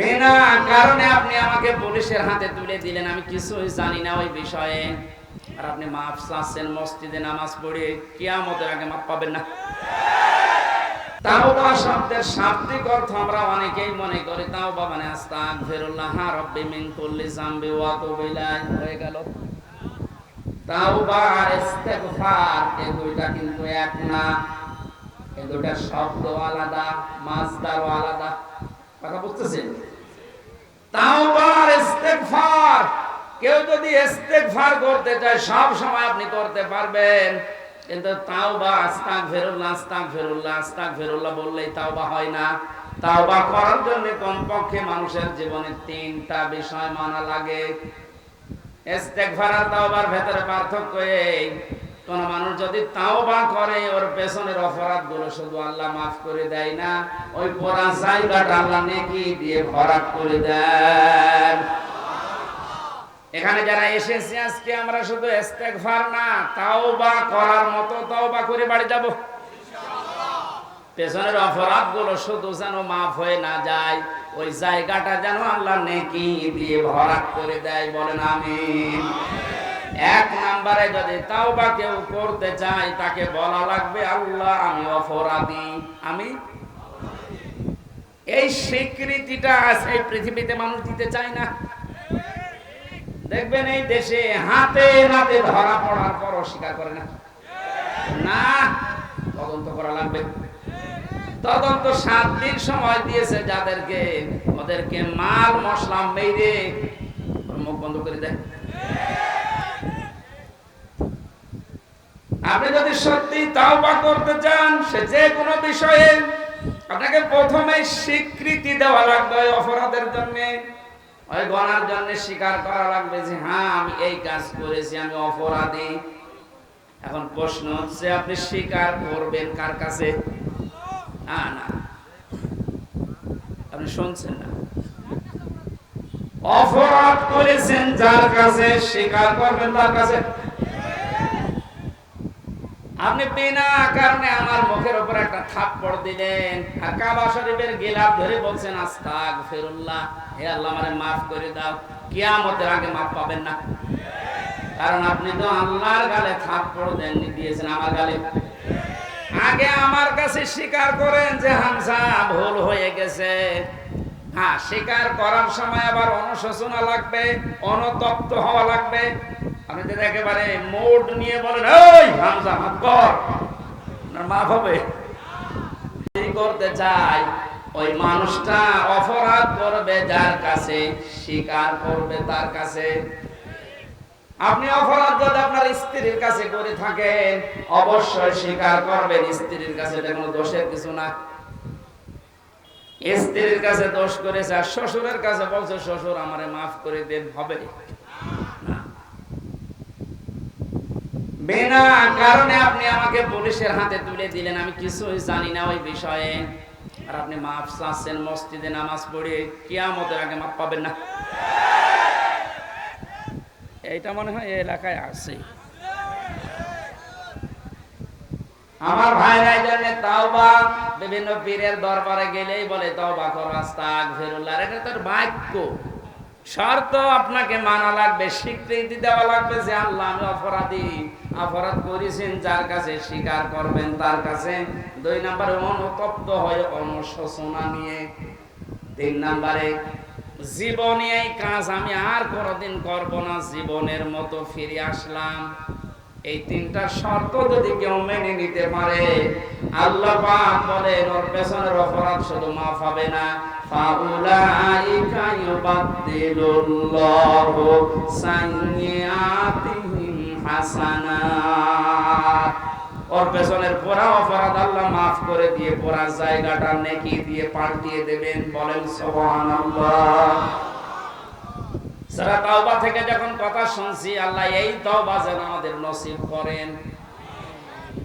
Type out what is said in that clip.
বিনা কারণে আপনি আমাকে পুলিশের হাতে তুলে দিলেন, আমি কিছুই জানি না ওই বিষয়ে। আর আপনি মাফ চাচ্ছেন, মসজিদে নামাজ পড়ে কিয়ামতের আগে মাপ পাবেন না। আমরা মনে হয়ে গেল। কিন্তু এক না। শব্দ আলাদা মাজদারও আলাদা। কথা বুঝতেছেন? কেউ যদি করতে চায়, সব সময় আপনি করতে পারবেন। কিন্তু বললেই হয় না। করার জন্য কমপক্ষে মানুষের জীবনে তিনটা বিষয় মানা লাগে। ভেতরে পার্থক্য এই কোন মানুষ যদি তাও বা করে, ওর পেছনের অপরাধগুলো শুধু আল্লাহ মাফ করে দেয় না, ওই পোড়া জায়গাটা আল্লাহ নেকি দিয়ে ভরাট করে দেন। এখানে যারা এসেছি আজকে, আমরা শুধু ইস্তেগফার না তাও বা করার মতো তাও বা করে বাড়ি যাব। পেছনের অপরাধগুলো শুধু যেন মাফ হয়ে না যায়, ওই জায়গাটা যেন আল্লাহ নেকি দিয়ে ভরাট করে দেয়, বলেন আমিন। এক নম্বরে যদি তাওবা কেউ করতে চায়, তাকে বলা লাগবে, আল্লাহ, আমি অপরাধী। আমি? এই স্বীকৃতিটা আছে পৃথিবীতে মানুষ দিতে চায় না। দেখবেন এই দেশে হাতে নাতে ধরা পড়ার পর অস্বীকার করে না। না, তদন্ত করা লাগবে। তদন্ত সাত দিন সময় দিয়েছে যাদেরকে, ওদেরকে মাল মশলা মেরে মুখ বন্ধ করে দেয়। আপনি যদি সত্যি তাওবা করতে চান, সে যে কোনো বিষয়ে আপনাকে প্রথমে স্বীকৃতি দেওয়া লাগবে ওই অপরাধের জন্য, ওই গণার জন্য স্বীকার করা লাগবে যে হ্যাঁ আমি এই কাজ করেছি, আমি অপরাধী। এখন প্রশ্ন হচ্ছে, আপনি স্বীকার করবেন কার কাছে? না না। আপনি শুনছেন না। অপরাধ করেছেন যার কাছে, স্বীকার করবেন তার কাছে। আপনি বিনা কারণে আমার মুখের উপর একটা থাপ্পড় দিলেন। আর কাবা শরীফের গিলাপ ধরে বলছেন আস্তাক ফিরুল্লাহ হে আল্লাহ আমারে মাফ করে দাও, কিয়ামতের আগে মাফ পাবেন না। কারণ আপনি তো আল্লাহর গালে থাপ্পড় দেননি, দিয়েছেন আমার গালে। আগে আমার কাছে স্বীকার করেন যে হামসা ভুল হয়ে গেছে। হ্যাঁ স্বীকার করার সময় আবার অনুশোচনা লাগবে, অনুতপ্ত হওয়া লাগবে। আপনি যদি একেবারে নিয়ে বলেন হামজা, মাফ কর। মাফ হবে। করতে চাই ওই মানুষটা অপরাধ করবে যার কাছে, স্বীকার করবে তার কাছে। আপনি অপরাধ যদি আপনার স্ত্রীর কাছে করে থাকেন, অবশ্যই স্বীকার করবেন, স্ত্রীর কাছে এটা কোনো দোষের কিছু না। স্ত্রীর কাছে দোষ করেছে আর শ্বশুরের কাছে বলছে, শ্বশুর, আমারে মাফ করে দেন, হবে। বিনা কারণে আপনি আমাকে পুলিশের হাতে তুলে দিলেন, আমি কিছুই জানি না ওই বিষয়ে। আর আপনি মাফ চাচ্ছেন, মসজিদে নামাজ পড়ে আগে মাপ পাবেন না। এইটা মনে হয় এলাকায় আছে। আমার এই জন্য তাওবা, বিভিন্ন পীরের দরবারে গেলেই বলে, তাওবা করো আস্তাগফিরুল্লাহ এটা তোর বাক্য শর্ত আপনাকে মানা লাগবে, স্বীকৃতি দেওয়া লাগবে যে আল্লাহ আমি অপরাধী। অপরাধ করেছেন, যার কাছে স্বীকার করবেন, তার কাছে দুই নম্বরে অনুতপ্ত হয়ে অনুশোচনা নিয়ে। তিন নম্বরে, জীবনে এই কাজ আমি আর কোনোদিন করব না, জীবনের মতো ফিরে আসলাম। এই তিনটা শর্ত যদি কেউ মেনে নিতে পারে, আল্লাহ পাক ওর পেছনের অপরাধ শুধু মাফ হবে না। ওর পেছনের পোড়া অপরাধ আল্লাহ মাফ করে দিয়ে, পোড়া জায়গাটা নেকি দিয়ে পাল্টিয়ে দেবেন, বলেন সুবহানাল্লাহ। তাওবা থেকে যখন কথা শুনছি আল্লাহ এই তাওবা যেন আমাদের নসিব করেন।